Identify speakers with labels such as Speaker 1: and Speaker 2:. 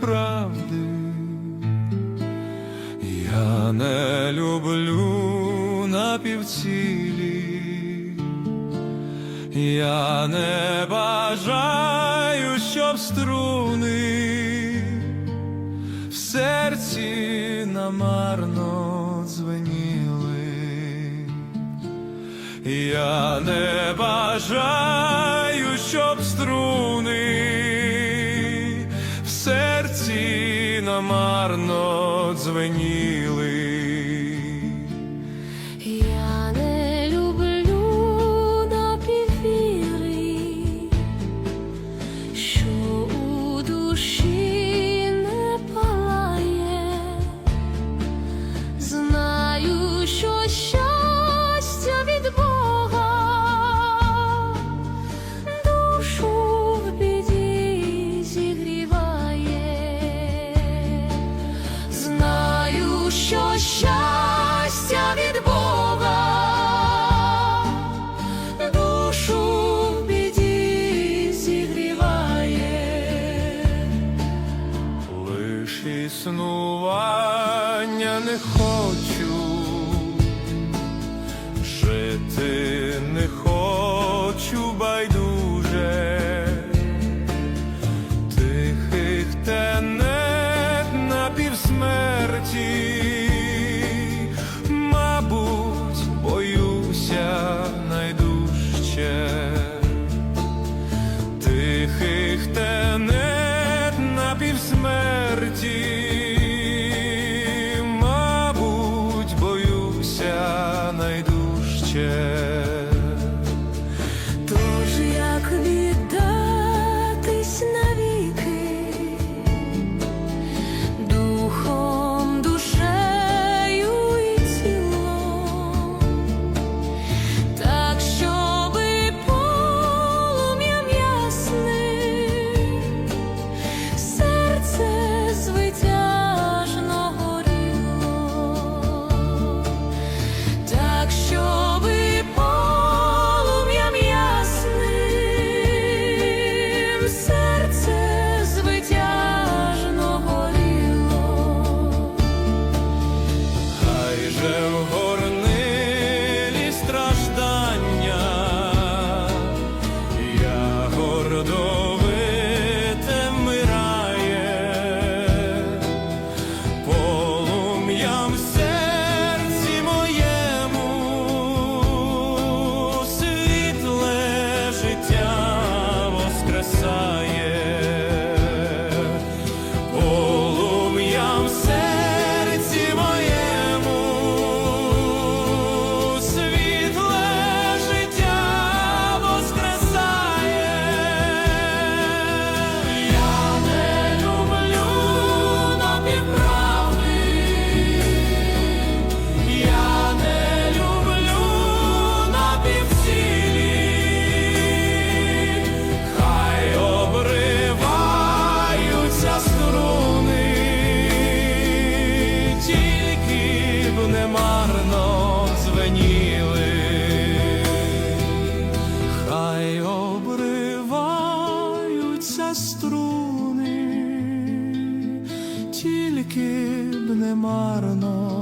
Speaker 1: правди. Я не люблю напівцілі, я не бажаю, щоб струни в серці намарно дзвеніли. Я не бажаю, щоб струни намарно дзвеніли. Існування не хочу, жити не хочу байдуже, тихих тенет на півсмерті, мабуть, боюся найдужче. Тихих тенет на півсмерті, б звеніли, хай обриваються струни, тільки б не марно